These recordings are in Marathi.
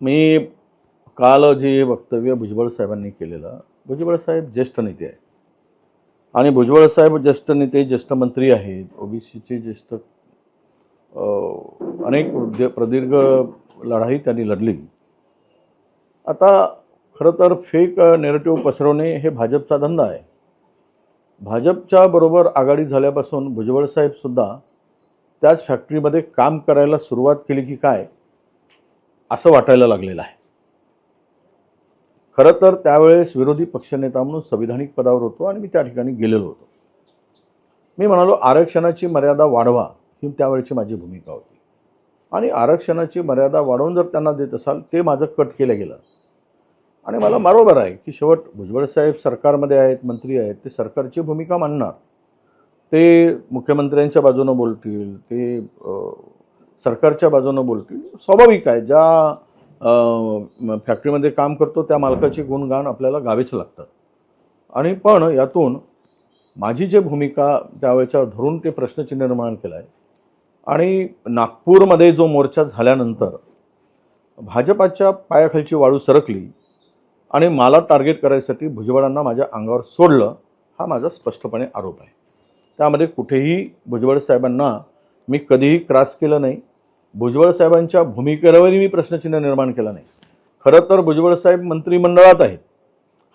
मी काल जे वक्तव्य भुजबळ साहेबांनी केलेलं भुजबळ साहेब ज्येष्ठ नेते आहे आणि भुजबळ साहेब ज्येष्ठ नेते ज्येष्ठ मंत्री आहेत. ओबीसीचे ज्येष्ठ अनेक प्रदीर्घ लढाई त्यांनी लढली. आता खरं तर फेक नेरेटिव्ह पसरवणे हे भाजपचा धंदा आहे. भाजपच्या बरोबर आघाडी झाल्यापासून भुजबळ साहेबसुद्धा त्याच फॅक्टरीमध्ये काम करायला सुरुवात केली की काय? असं वाटायला लागलेलं आहे. खरं तर त्यावेळेस विरोधी पक्षनेता म्हणून संविधानिक पदावर होतो आणि मी त्या ठिकाणी गेलेलो होतो. मी म्हणालो आरक्षणाची मर्यादा वाढवा ही त्यावेळेची माझी भूमिका होती. आणि आरक्षणाची मर्यादा वाढवून जर त्यांना देत असाल ते माझं कट केलं गेलं. आणि मला बरोबर आहे की शेवट भुजबळ साहेब सरकारमध्ये आहेत मंत्री आहेत ते सरकारची भूमिका मांडणार ते मुख्यमंत्र्यांच्या बाजूनं बोलतील ते सरकारच्या बाजूनं बोलतील. स्वाभाविक आहे ज्या फॅक्टरीमध्ये काम करतो त्या मालकाची गुणगान आपल्याला गावेच लागतात. आणि पण यातून माझी जे भूमिका त्यावेळेच्या धरून ते प्रश्नचिन्ह निर्माण केलं आहे आणि नागपूरमध्ये जो मोर्चा झाल्यानंतर भाजपाच्या पायाखालची वाळू सरकली आणि मला टार्गेट करायसाठी भुजबळांना माझ्या अंगावर सोडलं हा माझा स्पष्टपणे आरोप आहे. त्यामध्ये कुठेही भुजबळ साहेबांना मी कधीही क्रॉस केलं नाही. भुजबळ साहेबांच्या भूमिकेवरही मी प्रश्नचिन्ह निर्माण केला नाही. खरं तर भुजबळ साहेब मंत्रिमंडळात आहेत.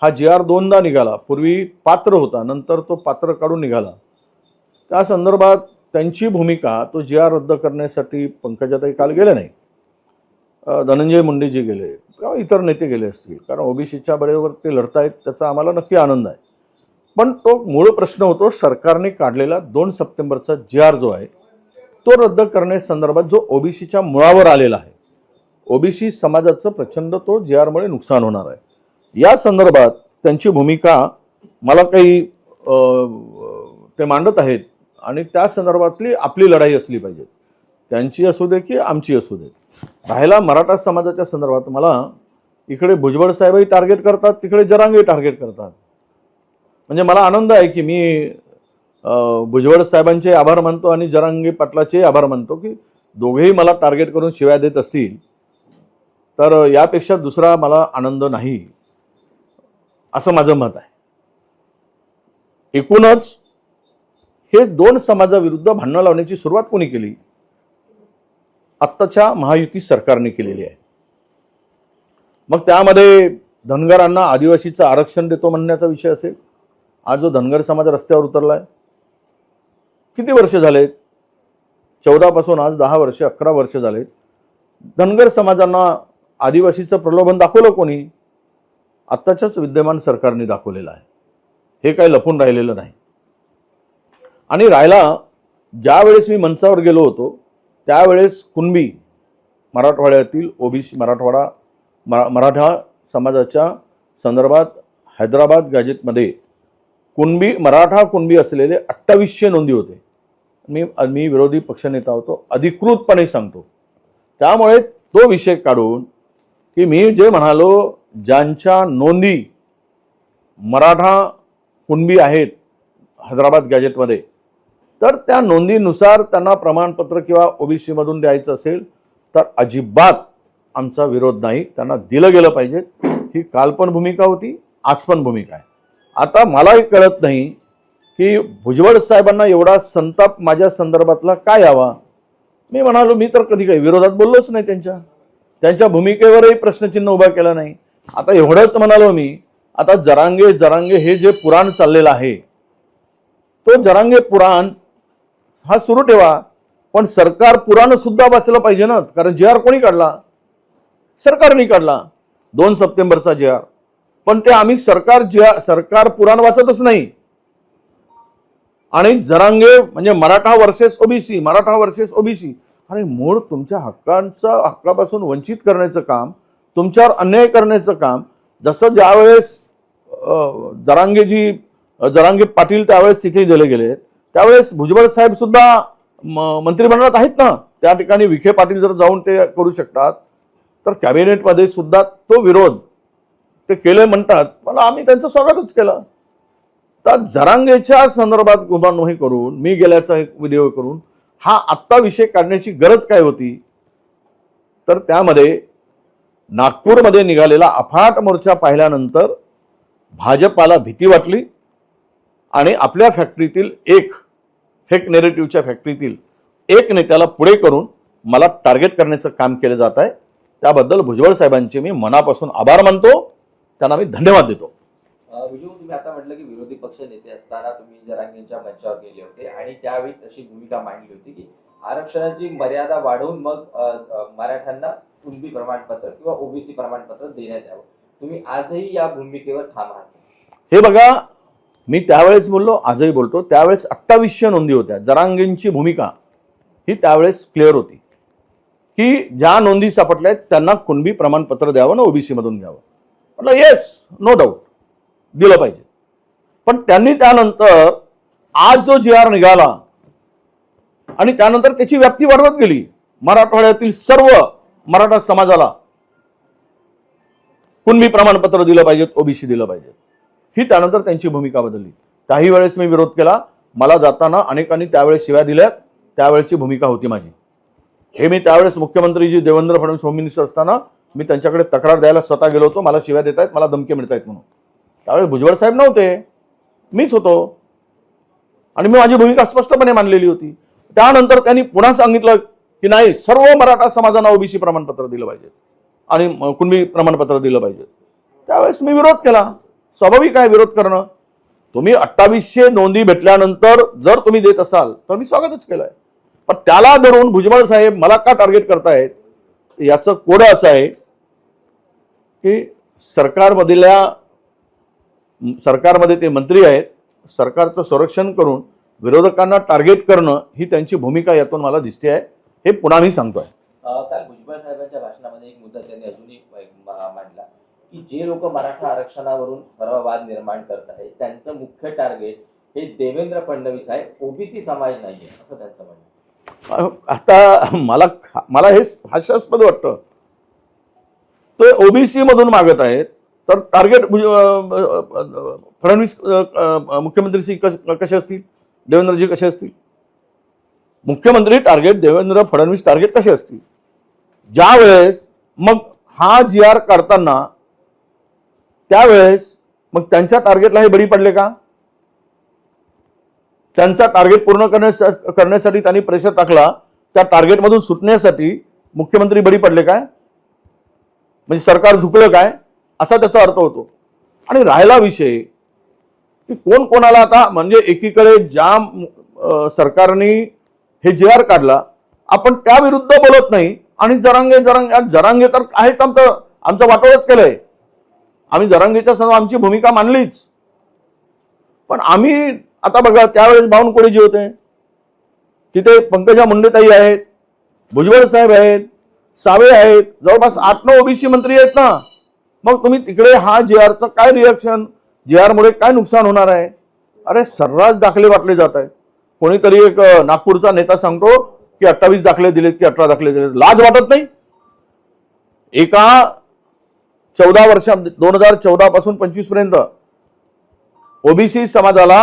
हा जी आर दोनदा निघाला. पूर्वी पात्र होता नंतर तो पात्र काढून निघाला. त्या संदर्भात त्यांची भूमिका तो जी आर रद्द करण्यासाठी पंकजाताई काल गेले नाही. धनंजय मुंडेजी गेले किंवा इतर नेते गेले असतील. कारण ओबीसीच्या बरोबर ते लढतायत त्याचा आम्हाला नक्की आनंद आहे. पण तो मूळ प्रश्न होतो सरकारने काढलेला दोन सप्टेंबरचा जी आर जो आहे तो रद्द करण्यासंदर्भात जो ओबीसीच्या मुळावर आलेला आहे. ओबीसी समाजाचं प्रचंड तो जी आरमुळे नुकसान होणार आहे. या संदर्भात त्यांची भूमिका मला काही ते मांडत आहेत आणि त्या संदर्भातली आपली लढाई असली पाहिजे. त्यांची असू दे की आमची असू दे. राहिला मराठा समाजाच्या संदर्भात मला इकडे भुजबळ साहेबही टार्गेट करतात तिकडे जरांगही टार्गेट करतात. म्हणजे मला आनंद आहे की मी भुजबळ साहेबांचे आभार मानतो आणि जरांगी पाटलाचे आभार मानतो की दोघेही मला टार्गेट करून शिव्या देत असतील तर यापेक्षा दुसरा मला आनंद नाही असं माझं मत आहे. एकूणच हे दोन समाजाविरुद्ध भांडणं लावण्याची सुरुवात कोणी केली? आत्ताच्या महायुती सरकारने केलेली आहे. मग त्यामध्ये धनगरांना आदिवासीचं आरक्षण देतो म्हणण्याचा विषय असेल? आज जो धनगर समाज रस्त्यावर उतरला आहे किती वर्ष झालेत? चौदापासून आज दहा वर्ष अकरा वर्ष झालेत. धनगर समाजांना आदिवासीचं प्रलोभन दाखवलं कोणी? आत्ताच्याच विद्यमान सरकारने दाखवलेलं आहे. हे काही लपून राहिलेलं नाही. आणि राहिला ज्यावेळेस मी मंचावर गेलो होतो त्यावेळेस कुणबी मराठवाड्यातील ओबीसी मराठवाडा मरा मराठा समाजाच्या संदर्भात हैदराबाद गॅजेटमध्ये कुणबी मराठा कुणबी असलेले अठ्ठावीसशे नोंदी होते. मी मी विरोधी पक्षनेता होतो अधिकृतपणे सांगतो. त्यामुळे तो विषय काढून की मी जे म्हणालो ज्यांच्या नोंदी मराठा कुणबी आहेत हैदराबाद गॅजेटमध्ये तर त्या नोंदीनुसार त्यांना प्रमाणपत्र किंवा ओबीसीमधून द्यायचं असेल तर अजिबात आमचा विरोध नाही. त्यांना दिलं गेलं पाहिजे. ही काल पण भूमिका होती आज पण भूमिका आहे. आता मलाही कळत नाही की भुजबळ साहेबांना एवढा संताप माझ्या संदर्भातला काय यावा? मी म्हणालो मी तर कधी काही विरोधात बोललोच नाही त्यांच्या. त्यांच्या भूमिकेवरही प्रश्नचिन्ह उभा केला नाही. आता एवढंच म्हणालो मी आता जरांगे जरांगे हे जे पुराण चाललेलं आहे तो जरांगे पुराण हा सुरू ठेवा. पण सरकार पुराण सुद्धा वाचलं पाहिजे ना कारण जे आर कोणी काढला? सरकारने काढला. दोन सप्टेंबरचा जे आर पण ते आम्ही सरकार जे सरकार पुराण वाचतच नाही. आणि जरांगे म्हणजे Maratha versus OBC Maratha versus OBC. आणि मूळ तुमच्या हक्कांचा हक्कापासून वंचित करण्याचं काम तुमच्यावर अन्याय करण्याचं काम जसं ज्यावेळेस जरांगेजी जरांगे पाटील त्यावेळेस तिथे दिले गेले त्यावेळेस भुजबळ साहेब सुद्धा म- मंत्रिमंडळात आहेत ना? त्या ठिकाणी विखे पाटील जर जाऊन ते करू शकतात तर कॅबिनेटमध्ये सुद्धा तो विरोध. ते केले म्हणतात पण आम्ही त्यांचं स्वागतच केलं. तर जरांगेच्या संदर्भात गुन्हा करून मी गेल्याचा एक व्हिडिओ करून हा आत्ता विषय काढण्याची गरज काय होती? तर त्यामध्ये नागपूरमध्ये निघालेला अफाट मोर्चा पाहिल्यानंतर भाजपाला भीती वाटली आणि आपल्या फॅक्टरीतील एक फेक नेरेटिव्हच्या फॅक्टरीतील एक नेत्याला पुढे करून मला टार्गेट करण्याचं काम केलं जात आहे. त्याबद्दल भुजबळ साहेबांचे मी मनापासून आभार मानतो. त्यांना मी धन्यवाद देतो. विजू तुम्ही आता म्हटलं की विरोधी पक्ष नेते असताना तुम्ही जरांगेंच्या मंचावर गेले होते आणि त्यावेळी तशी भूमिका मांडली होती की आरक्षणाची मर्यादा वाढवून मग मराठ्यांना कुणबी प्रमाणपत्र किंवा ओबीसी प्रमाणपत्र देण्यात यावं. तुम्ही आजही या भूमिकेवर ठाम आहात हे बघा मी त्यावेळेस बोललो आजही बोलतो. त्यावेळेस अठ्ठावीसशे नोंदी होत्या. जरांगेंची भूमिका ही त्यावेळेस क्लिअर होती. की ज्या नोंदी सापडल्या आहेत त्यांना कुणबी प्रमाणपत्र द्यावं ना ओबीसी मधून घ्यावं. म्हटलं येस नो डाऊट दिलं पाहिजे. पण त्यांनी त्यानंतर आज जो जी आर निघाला आणि त्यानंतर त्याची व्याप्ती वाढवत गेली मराठवाड्यातील सर्व मराठा समाजाला कुणबी प्रमाणपत्र दिलं पाहिजेत ओबीसी दिलं पाहिजे ही त्यानंतर त्यांची भूमिका बदलली. काही वेळेस मी विरोध केला. मला जाताना अनेकांनी त्यावेळेस शिव्या दिल्यात. त्यावेळेची भूमिका होती माझी. हे मी त्यावेळेस मुख्यमंत्री जी देवेंद्र फडणवीस होम मिनिस्टर असताना मी त्यांच्याकडे तक्रार द्यायला स्वतः गेलो होतो. मला शिव्या देत आहेत मला धमके मिळत आहेत म्हणून. त्यावेळेस भुजबळ साहेब नव्हते. मीच होतो. आणि मी माझी भूमिका स्पष्टपणे मांडलेली होती. त्यानंतर त्यांनी पुन्हा सांगितलं की नाही सर्व मराठा समाजांना ओबीसी प्रमाणपत्र दिलं पाहिजे. आणि कुणबी प्रमाणपत्र दिलं पाहिजे. त्यावेळेस मी विरोध केला. स्वाभाविक आहे विरोध करणं. तुम्ही अठ्ठावीसशे नोंदी भेटल्यानंतर जर तुम्ही देत असाल तर मी स्वागतच केलंय. पण त्याला धरून भुजबळ साहेब मला का टार्गेट करतायत? याचं कोडं असं आहे की सरकारमधल्या सरकारमध्ये ते मंत्री आहेत सरकारचं संरक्षण करून विरोधकांना टार्गेट करणं ही त्यांची भूमिका यातून मला दिसते आहे. हे पुन्हा मी सांगतोय. अ, काल भुजबळ साहेबांच्या भाषणामध्ये एक मुद्दा त्यांनी अजूनही मांडला की जे लोक मराठा आरक्षणावरून सर्व वाद निर्माण करत आहेत त्यांचं मुख्य टार्गेट हे देवेंद्र फडणवीस आहे. ओबीसी समाज नाहीये असं त्यांचं म्हणणं आहे. आता मला मला हे हास्यास्पद वाटतं. ते ओबीसी मधून मागत आहेत तर टार्गेट म्हणजे, फडणवीस मुख्यमंत्री श्री कसे असतील? देवेंद्रजी कसे असतील? मुख्यमंत्री टार्गेट देवेंद्र फडणवीस टार्गेट कसे असतील? ज्या वेळेस मग हा जी आर काढताना त्यावेळेस मग त्यांच्या टार्गेटला हे बळी पडले का? त्यांचा टार्गेट पूर्ण करण्यासा करण्यासाठी त्यांनी प्रेशर टाकला त्या टार्गेटमधून सुटण्यासाठी मुख्यमंत्री बळी पडले काय? म्हणजे सरकार झुकलं काय? असा त्याचा अर्थ होतो. आणि राहिला विषय की कोण कोणाला आता म्हणजे एकीकडे ज्या सरकारने हे जे आर काढला आपण त्या विरुद्ध बोलत नाही. आणि जरांगे जरांगे जरांगे तर आहेच आमचं आमचं वाटोळच केलंय. आम्ही जरांगेच्या समोर आमची भूमिका मानलीच पण आम्ही आता बघा त्यावेळेस बावनकुळे जे होते? तिथे पंकजा मुंडेताई आहेत भुजबळ साहेब आहेत सावे आहेत जवळपास आठ नऊ ओबीसी मंत्री आहेत ना. मग तुम्ही तिकडे हा जे आरचं काय रिॲक्शन जे आर मुळे काय नुकसान होणार आहे? अरे सर्रास दाखले वाटले जात आहे कोणीतरी एक नागपूरचा नेता सांगतो की अठ्ठावीस दाखले दिलेत की अठरा दाखले दिलेत. लाज वाटत नाही? एका चौदा वर्षा दोन हजार चौदा पासून पंचवीसपर्यंत ओबीसी समाजाला